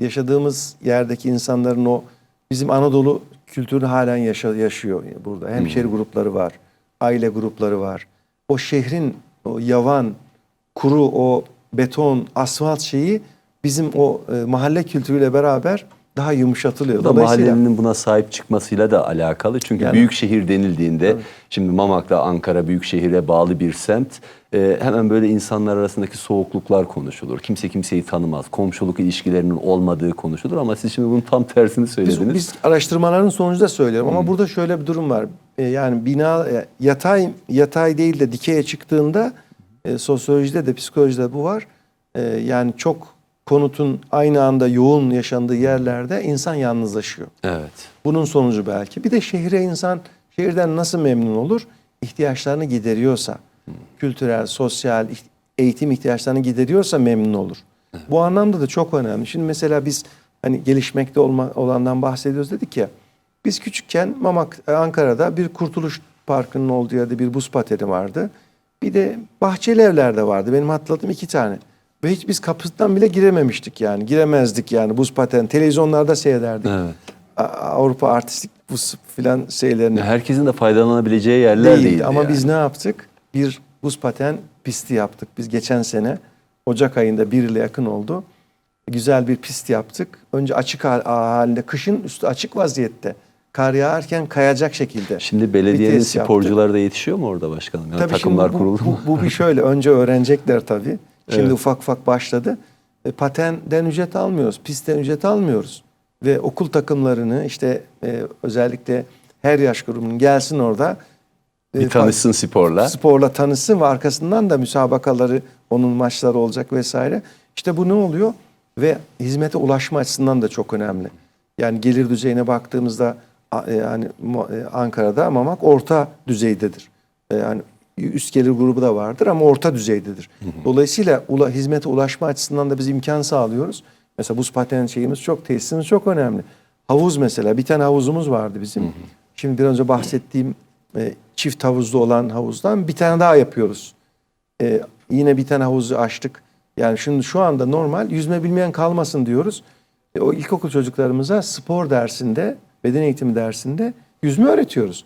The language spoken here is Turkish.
yaşadığımız yerdeki insanların o bizim Anadolu kültürü halen yaşa- yaşıyor burada. Hemşeri grupları var, aile grupları var. O şehrin o yavan, kuru o beton, asfalt şeyi bizim o e, mahalle kültürüyle beraber daha yumuşatılıyor. Bu da mahallenin buna sahip çıkmasıyla da alakalı. Çünkü Yani- büyük şehir denildiğinde şimdi Mamak'ta Ankara büyük şehire bağlı bir semt. e, hemen böyle insanlar arasındaki soğukluklar konuşulur. Kimse kimseyi tanımaz. Komşuluk ilişkilerinin olmadığı konuşulur ama siz şimdi bunun tam tersini Biz, söylediniz. biz araştırmaların sonucunda söylüyorum ama burada şöyle bir durum var. E, yani bina e, yatay yatay değil de dikeye çıktığında e, sosyolojide de psikolojide bu var. E, yani çok konutun aynı anda yoğun yaşandığı yerlerde insan yalnızlaşıyor. Evet. Bunun sonucu belki. Bir de şehre insan şehirden nasıl memnun olur? İhtiyaçlarını gideriyorsa, kültürel, sosyal, eğitim ihtiyaçlarını gideriyorsa memnun olur. Bu anlamda da çok önemli. Şimdi mesela biz hani gelişmekte olma, olandan bahsediyoruz dedik ya. Biz küçükken Mamak Ankara'da bir Kurtuluş Parkı'nın olduğu yerde bir buz pateni vardı. Bir de Bahçeli Evler'de vardı. Benim hatırladığım iki tane. Ve hiç biz kapısından bile girememiştik yani. Giremezdik yani buz paten. Televizyonlarda seyrederdik. Evet. Avrupa artistik buz filan şeylerini Herkesin de faydalanabileceği yerler değil. değildi. Ama yani. biz ne yaptık? Bir buz paten pisti yaptık. Biz geçen sene Ocak ayında bir yıla yakın oldu. Güzel bir pist yaptık. Önce açık hal- halinde, kışın üstü açık vaziyette. Kar yağarken kayacak şekilde. Şimdi belediyenin vites yaptık. sporcuları da yetişiyor mu orada başkanım? Yani Tabii takımlar şimdi bu, kuruldu mu? bu, bu bir şöyle. Önce öğrenecekler tabii. Şimdi Evet. ufak ufak başladı. E, patenden ücret almıyoruz. Pistten ücret almıyoruz. Ve okul takımlarını işte e, özellikle her yaş grubunun gelsin orada. e, Bir tanışsın sporla. sporla tanışsın ve arkasından da müsabakaları, onun maçları olacak vesaire. İşte bu ne oluyor? Ve hizmete ulaşma açısından da çok önemli. Yani gelir düzeyine baktığımızda e, yani Mu- e, Ankara'da Mamak orta düzeydedir. E, Yani üst gelir grubu da vardır ama orta düzeydedir. Dolayısıyla ula, hizmete ulaşma açısından da biz imkan sağlıyoruz. Mesela buz paten şeyimiz çok, tesisimiz çok önemli. Havuz mesela, bir tane havuzumuz vardı bizim. Şimdi bir önce bahsettiğim e, çift havuzlu olan havuzdan bir tane daha yapıyoruz. E, yine bir tane havuzu açtık. Yani şimdi şu anda normal yüzme bilmeyen kalmasın diyoruz. E, o ilkokul çocuklarımıza spor dersinde, beden eğitimi dersinde yüzme öğretiyoruz.